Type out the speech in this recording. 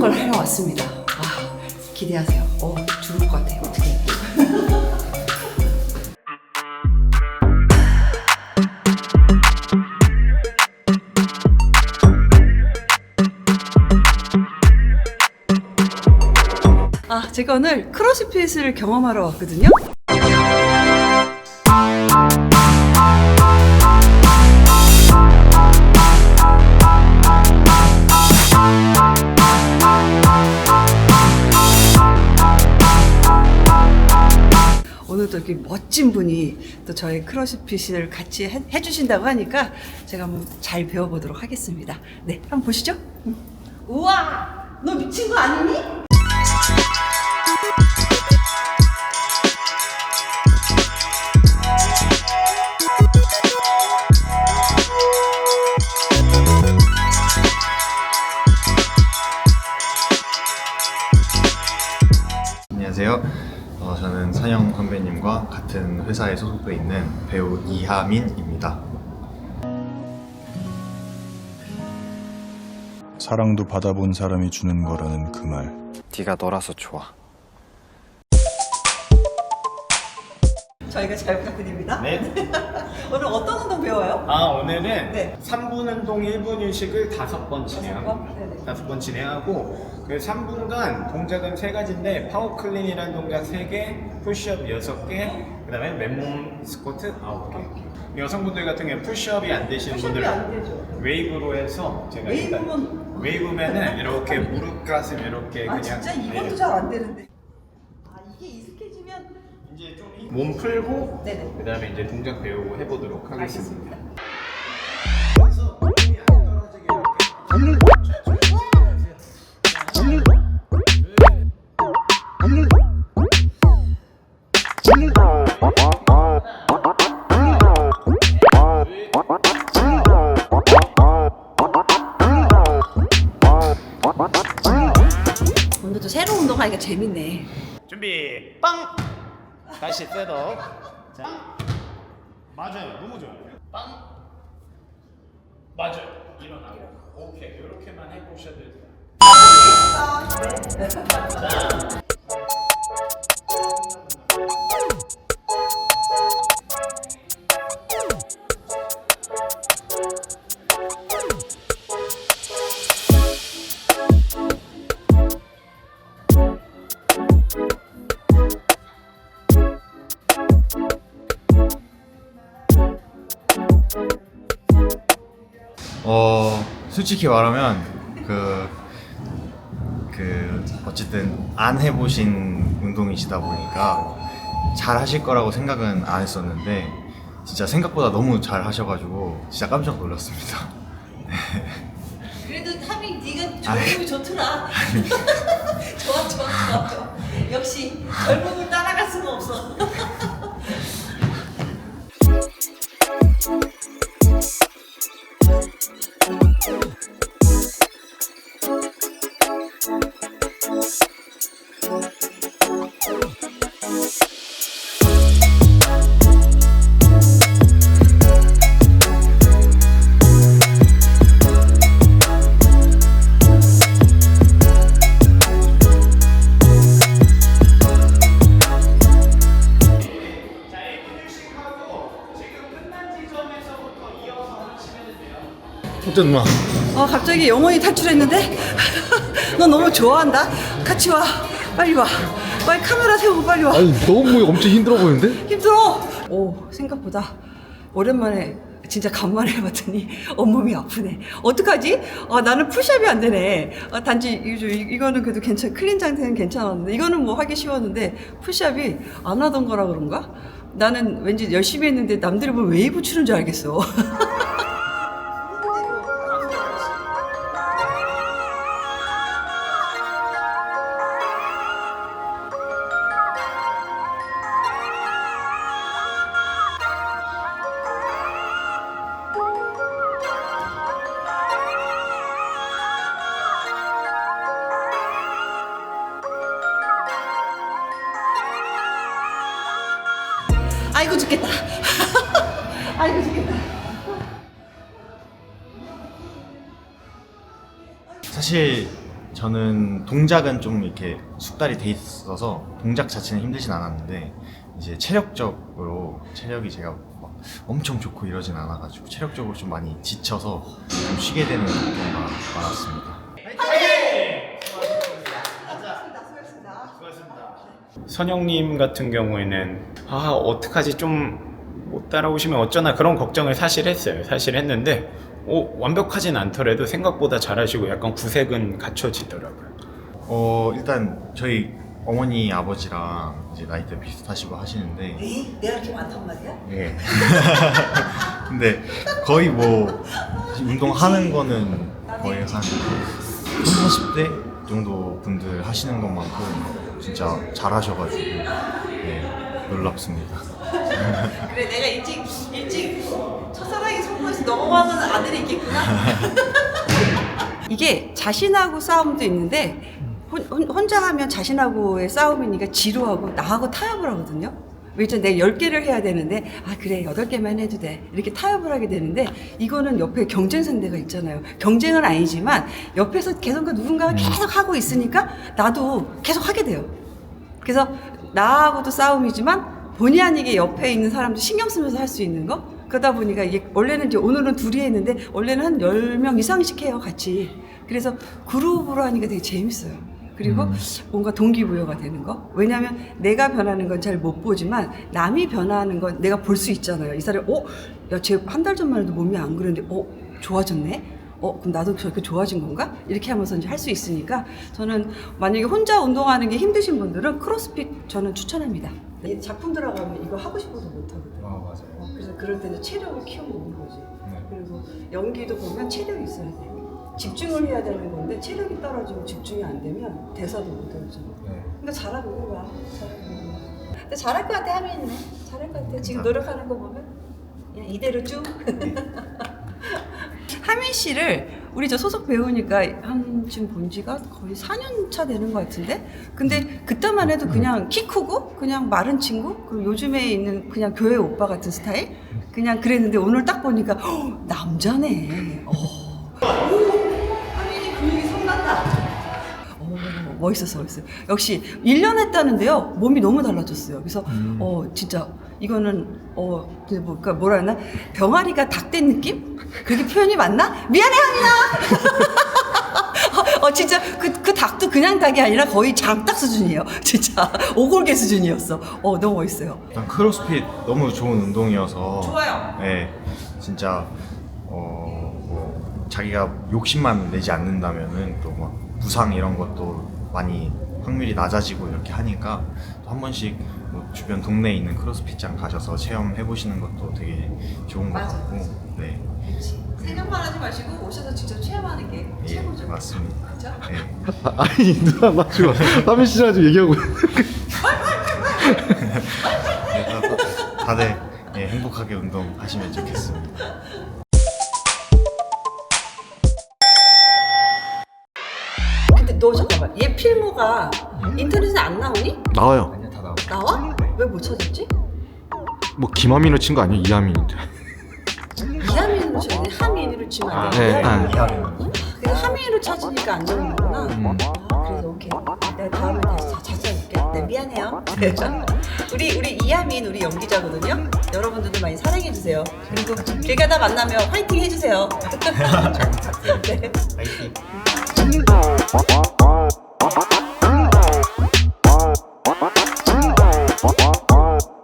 걸 하러 왔습니다. 와, 기대하세요. 어, 죽을 것 같아요. 어떻게. 아, 제가 오늘 크로스핏을 경험하러 왔거든요. 이렇게 멋진 분이 또 저희 크로스핏을 같이 해, 해주신다고 하니까 제가 한번 잘 배워보도록 하겠습니다. 네, 한번 보시죠. 음. 우와, 너 미친 거 아니니? 안녕하세요. 어, 저는 선영 선배님과 같은 회사에 소속돼 있는 배우 이하민입니다. 사랑도 받아본 사람이 주는 거라는 그 말. 네가 너라서 좋아. 저희가 잘 부탁드립니다. 네. 오늘 어떤 운동 배워요? 아 오늘은 네. 3분 운동 1분 휴식을 다섯 번 진행하고 번? 네네. 다섯 번 진행하고 그 3분간 동작은 세 가지인데 파워 클린이라는 동작 3개, 푸시업 6개, 그다음에 맨몸 스쿼트 9개. 여성분들 같은 경우 푸시업이 안 되시는 푸시업이 분들 안 되죠. 웨이브로 해서 제가 일단 웨이브면- 웨이브면은 이렇게 무릎 가슴 이렇게 아 그냥 진짜 이것도 네. 잘 안 되는데. 아 이게 익숙해지면 이제 좀 몸 풀고 네네. 그다음에 이제 동작 배우고 해보도록 하겠습니다. 알겠습니다. 오늘도 새로운 운동하니까 재밌네. 준비 빵 다시 셋업 자. 맞아요. 너무 좋아요. 빵. 맞아요. 일어나고. 오케이. 이렇게만 해보셔도 돼요 어, 솔직히 말하면 그, 그 어쨌든 안 해보신 운동이시다 보니까 잘 하실 거라고 생각은 안 했었는데 진짜 생각보다 너무 잘 하셔가지고 진짜 깜짝 놀랐습니다. 그래도 타밍 네가 아이. 젊음이 좋더라. 좋아 좋아 좋아 좋아. 역시 젊음을 따라갈 수가 없어. 어때 누나? 어 갑자기 영혼이 탈출했는데 너 너무 좋아한다. 같이 와. 빨리 와. 빨리 카메라 세우고 빨리 와. 아니 너무 엄청 힘들어 보이는데? 힘들어. 오 생각보다 오랜만에 진짜 간만에 해봤더니 온몸이 아프네. 어떡하지? 아, 나는 푸시업이 안 되네. 아, 단지 이거, 이거는 그래도 괜찮, 클린 상태는 괜찮았는데 이거는 뭐 하기 쉬웠는데 푸시업이 안 하던 거라 그런가? 나는 왠지 열심히 했는데 남들이 보면 웨이브 추는 줄 알겠어. 아이고 죽겠다. 아이고 죽겠다. 사실 저는 동작은 좀 이렇게 숙달이 돼 있어서 동작 자체는 힘들진 않았는데 이제 체력적으로 체력이 제가 막 엄청 좋고 이러진 않아가지고 체력적으로 좀 많이 지쳐서 좀 쉬게 되는 경우가 많았습니다. 선영님 같은 경우에는 아 어떡하지 좀 못 따라오시면 어쩌나 그런 걱정을 사실 했어요. 사실 했는데 오, 완벽하진 않더라도 생각보다 잘하시고 약간 구색은 갖춰지더라고요. 어 일단 저희 어머니 아버지랑 이제 나이대 비슷하시고 하시는데 에이, 내가 이렇게 많단 말이야? 예. 근데 거의 뭐 운동하는 거는 거의 한 30대 정도 분들 하시는 것만큼 진짜 잘하셔가지고 예, 놀랍습니다. 그래 내가 일찍 일찍 첫사랑이 성공해서 넘어가는 아들이 있겠구나. 이게 자신하고 싸움도 있는데 혼, 혼- 혼자 하면 자신하고의 싸움이니까 지루하고 나하고 타협을 하거든요. 왜 있잖아 내가 10개를 해야 되는데 아 그래 8개만 해도 돼. 이렇게 타협을 하게 되는데 이거는 옆에 경쟁 상대가 있잖아요. 경쟁은 아니지만 옆에서 계속 그 누군가가 계속 하고 있으니까 나도 계속 하게 돼요. 그래서 나하고도 싸움이지만 본의 아니게 옆에 있는 사람도 신경 쓰면서 할 수 있는 거? 그러다 보니까 이게 원래는 이제 오늘은 둘이 했는데 원래는 한 10명 이상씩 해요 같이. 그래서 그룹으로 하니까 되게 재밌어요 그리고 뭔가 동기부여가 되는 거 왜냐하면 내가 변하는 건 잘 못 보지만 남이 변하는 건 내가 볼 수 있잖아요 이 사람이 어? 야쟤 한 달 전만 해도 몸이 안 그랬는데 어? 좋아졌네? 어, 그럼 나도 저렇게 좋아진 건가? 이렇게 하면서 이제 할 수 있으니까 저는 만약에 혼자 운동하는 게 힘드신 분들은 크로스핏 저는 추천합니다. 이 작품 들어가면 이거 하고 싶어도 못 하거든요. 아 맞아요. 어, 그래서 그럴 때는 체력을 키우고 있는 거지. 네. 그리고 연기도 보면 체력이 있어야 돼. 집중을 해야 되는 건데 체력이 떨어지고 집중이 안 되면 대사도 못 하죠. 네. 그러니까 잘하고 와. 잘하고 와. 근데 잘할 것 같아 하민이는. 잘할 것 같아. 지금 노력하는 거 보면 그냥 이대로 쭉. 하민 씨를 우리 저 소속 배우니까 한 지금 본 지가 거의 4년 차 되는 것 같은데 근데 그때만 해도 그냥 키 크고 그냥 마른 친구 그리고 요즘에 있는 그냥 교회 오빠 같은 스타일 그냥 그랬는데 오늘 딱 보니까 헉, 남자네 어. 멋있었어, 멋있어. 역시 1년 했다는데요. 몸이 너무 달라졌어요. 그래서 어 진짜 이거는 어그 뭐, 그러니까 뭐라 해야 하나 병아리가 닭된 느낌? 그게 표현이 맞나? 미안해 하민아. 어 진짜 그, 그 닭도 그냥 닭이 아니라 거의 장닭 수준이에요. 진짜 오골계 수준이었어. 어 너무 멋있어요. 일단 크로스핏 너무 좋은 운동이어서 좋아요. 네, 진짜 어, 뭐 자기가 욕심만 내지 않는다면은 또 막 부상 이런 것도 많이 확률이 낮아지고 이렇게 하니까 또 한 번씩 뭐 주변 동네에 있는 크로스핏장 가셔서 체험해 보시는 것도 되게 좋은 것 맞아, 같고 맞아. 네, 생각만 하지 마시고 오셔서 직접 체험하는 게 예, 최고죠. 맞습니다. 그렇죠? 네. 아니 누나 나 지금 하민 씨랑 지금 얘기하고 그래서 다들 예, 행복하게 운동하시면 좋겠습니다. 너 잠깐만 얘 필모가 인터넷에 안 나오니? 나와요. 나와? 왜 못 찾았지? 뭐 김하민으로 친 거 아니에요? 이하민인데. 이하민으로 쳐야 돼. 하민으로 치면 안 돼. 네. 이하민. 그래서 하민으로 찾으니까 안 나오는구나. 음. 아, 그래서 오케이. 내가 다음에 다시 자- 찾아볼게. 네, 미안해요. 우리 우리 이하민 우리 연기자거든요. 여러분들도 많이 사랑해 주세요. 그리고 길 가다 만나면 화이팅 해주세요. 네. 파이팅! what, what, what?